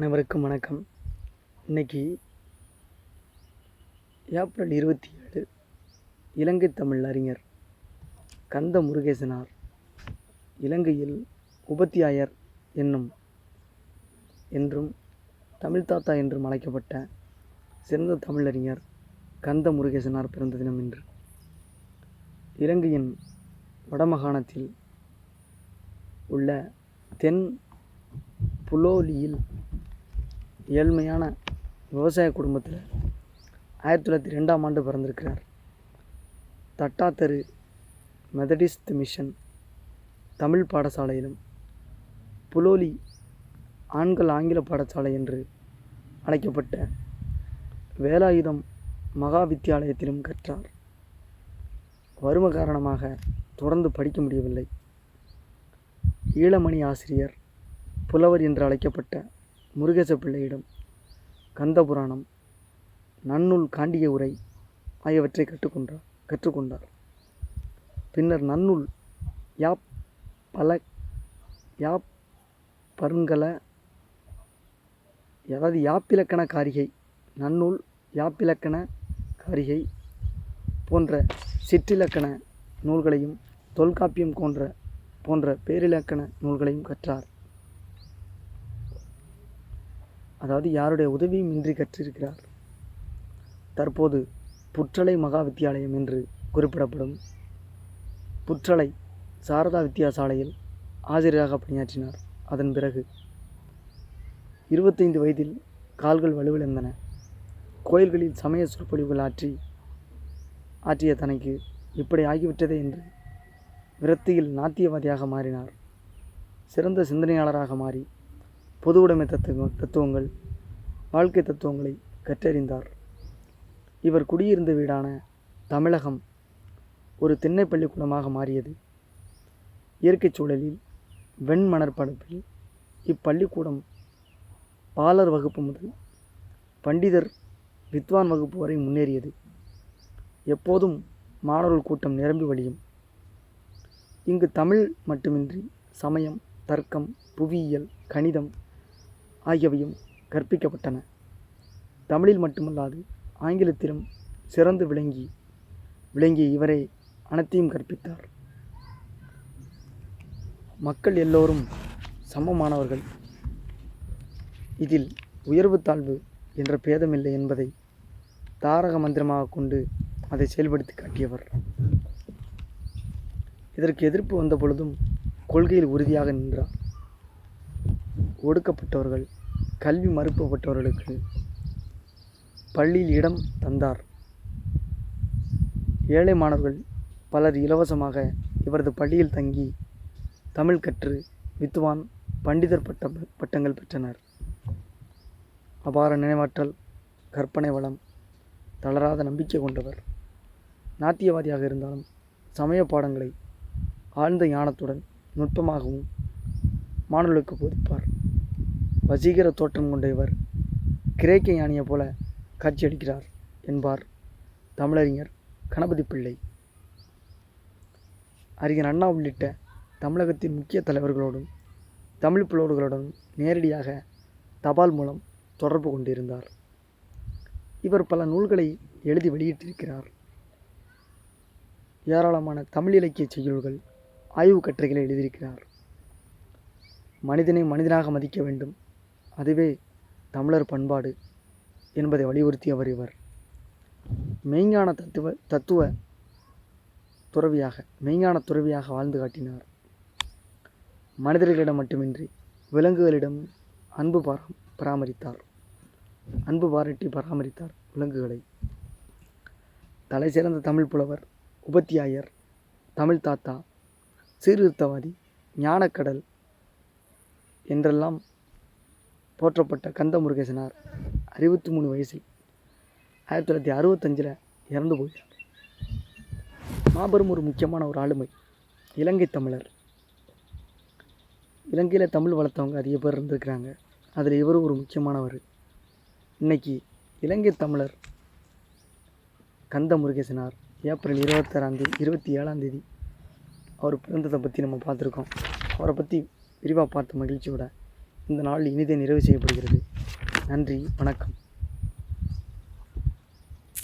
அனைவருக்கும் வணக்கம். இன்னைக்கு ஏப்ரல் இருபத்தி ஏழு இலங்கை தமிழ் அறிஞர் கந்த முருகேசனார் இலங்கையில் உபத்தியாயர் என்னும் என்றும் தமிழ் தாத்தா என்றும் அழைக்கப்பட்ட சிறந்த தமிழறிஞர் கந்த முருகேசனார் பிறந்த தினம் இன்று. இலங்கையின் வடமாகாணத்தில் உள்ள தென் புலோலியில் ஏழ்மையான விவசாய குடும்பத்தில் ஆயிரத்தி தொள்ளாயிரத்தி ரெண்டாம் ஆண்டு பிறந்திருக்கிறார். தட்டாத்தெரு மெதடிஸ்ட் மிஷன் தமிழ் பாடசாலையிலும் புலோலி ஆண்கள் ஆங்கில பாடசாலை என்று அழைக்கப்பட்ட வேலாயுதம் மகா வித்தியாலயத்திலும் கற்றார். வறுமை காரணமாக தொடர்ந்து படிக்க முடியவில்லை. ஈழமணி ஆசிரியர் புலவர் என்று அழைக்கப்பட்ட முருகேச பிள்ளையிடம் கந்தபுராணம் நன்னூல் காண்டிய உரை ஆகியவற்றை கற்றுக்கொண்டார் கற்றுக்கொண்டார். பின்னர் நன்னூல் யாப் பல யாப் பருங்கல அதாவது யாப்பிலக்கண காரிகை நன்னூல் யாப்பிலக்கண காரிகை போன்ற சிற்றிலக்கண நூல்களையும் தொல்காப்பியம் போன்ற போன்ற பேரிலக்கண நூல்களையும் கற்றார். அதாவது யாருடைய உதவியும் இன்றி கற்றிருக்கிறார். தற்போது புற்றலை மகா வித்தியாலயம் என்று குறிப்பிடப்படும் புற்றலை சாரதா வித்தியாசாலையில் ஆசிரியராக பணியாற்றினார். அதன் பிறகு இருபத்தைந்து வயதில் கால்கள் வலுவிழந்தன. கோயில்களில் சமய சொற்பொழிவுகள் ஆற்றி ஆற்றிய தனக்கு இப்படி ஆகிவிட்டதே என்று விரத்தியில் நாத்தியவாதியாக மாறினார். சிறந்த சிந்தனையாளராக மாறி பொது உடைமை தத்துவ தத்துவங்கள் வாழ்க்கை தத்துவங்களை கற்றறிந்தார். இவர் குடியிருந்த வீடான தமிழகம் ஒரு திண்ணை பள்ளிக்கூடமாக மாறியது. இயற்கைச் சூழலில் வெண்மணற்படப்பில் இப்பள்ளிக்கூடம் பாலர் வகுப்பு முதல் பண்டிதர் வித்வான் வகுப்பு வரை முன்னேறியது. எப்போதும் மாணவர்கள் கூட்டம் நிரம்பி வழியும். இங்கு தமிழ் மட்டுமின்றி சமயம் தர்க்கம் புவியியல் கணிதம் ஆகியவையும் கற்பிக்கப்பட்டன. தமிழில் மட்டுமல்லாது ஆங்கிலத்திலும் சிறந்து விளங்கி விளங்கிய இவரே அனைத்தையும் கற்பித்தார். மக்கள் எல்லோரும் சமமானவர்கள். இதில் உயர்வு தாழ்வு என்ற பேதமில்லை என்பதை தாரக மந்திரமாக கொண்டு அதை செயல்படுத்தி காட்டியவர். இதற்கு எதிர்ப்பு வந்த பொழுதும் கொள்கையில் உறுதியாக நின்றார். ஒடுக்கப்பட்டவர்கள் கல்வி மறுக்கப்பட்டவர்களுக்கு பள்ளியில் இடம் தந்தார். ஏழை மாணவர்கள் பலர் இலவசமாக இவரது பள்ளியில் தங்கி தமிழ் கற்று வித்துவான் பண்டிதர் பட்ட பட்டங்கள் பெற்றனர். அபார நினைவாற்றல் கற்பனை வளம் தளராத நம்பிக்கை கொண்டவர். நாத்தியவாதியாக இருந்தாலும் சமய பாடங்களை ஆழ்ந்த ஞானத்துடன் நுட்பமாகவும் மாணவர்களுக்கு போதிப்பார். வசீகர தோற்றம் கொண்ட இவர் கிரேக்க ஞானியை போல காட்சியளிக்கிறார் என்பார் தமிழறிஞர் கணபதி பிள்ளை. அறிஞர் அண்ணா உள்ளிட்ட தமிழகத்தின் முக்கிய தலைவர்களோடும் தமிழ் புலவர்களுடன் நேரடியாக தபால் மூலம் தொடர்பு கொண்டிருந்தார். இவர் பல நூல்களை எழுதி வெளியிட்டிருக்கிறார். ஏராளமான தமிழ் இலக்கிய செய்யுள்கள் ஆய்வு கட்டுரைகளை எழுதியிருக்கிறார். மனிதனை மனிதனாக மதிக்க வேண்டும் அதுவே தமிழர் பண்பாடு என்பதை வலியுறுத்தியவர் இவர். மெய்ஞான தத்துவ தத்துவ துறவியாக மெய்ஞான துறவியாக வாழ்ந்து காட்டினார். மனிதர்களிடம் மட்டுமின்றி விலங்குகளிடம் அன்பு பரா பராமரித்தார். அன்பு பாராட்டி பராமரித்தார் விலங்குகளை. தலை சிறந்த தமிழ் புலவர் உபத்தியாயர் தமிழ் தாத்தா சீர்திருத்தவாதி ஞானக்கடல் என்றெல்லாம் போற்றப்பட்ட கந்த முருகேசனார் அறுபத்தி மூணு வயசில் ஆயிரத்தி தொள்ளாயிரத்தி அறுபத்தஞ்சில் இறந்து போகிறார். மாபெரும் ஒரு முக்கியமான ஒரு ஆளுமை இலங்கை தமிழர். இலங்கையில் தமிழ் வளர்த்தவங்க அதிக பேர் இருந்திருக்கிறாங்க. அதில் இவரும் ஒரு முக்கியமானவர். இன்னைக்கு இலங்கை தமிழர் கந்த முருகேசனார் ஏப்ரல் இருபத்தாறாந்தேதி இருபத்தி ஏழாந்தேதி அவர் பிறந்ததை பற்றி நம்ம பார்த்துருக்கோம். அவரை பற்றி விரிவாக பார்த்த மகிழ்ச்சியோட இந்த நாள் இனிதே நிறைவு செய்யப்படுகிறது. நன்றி வணக்கம்.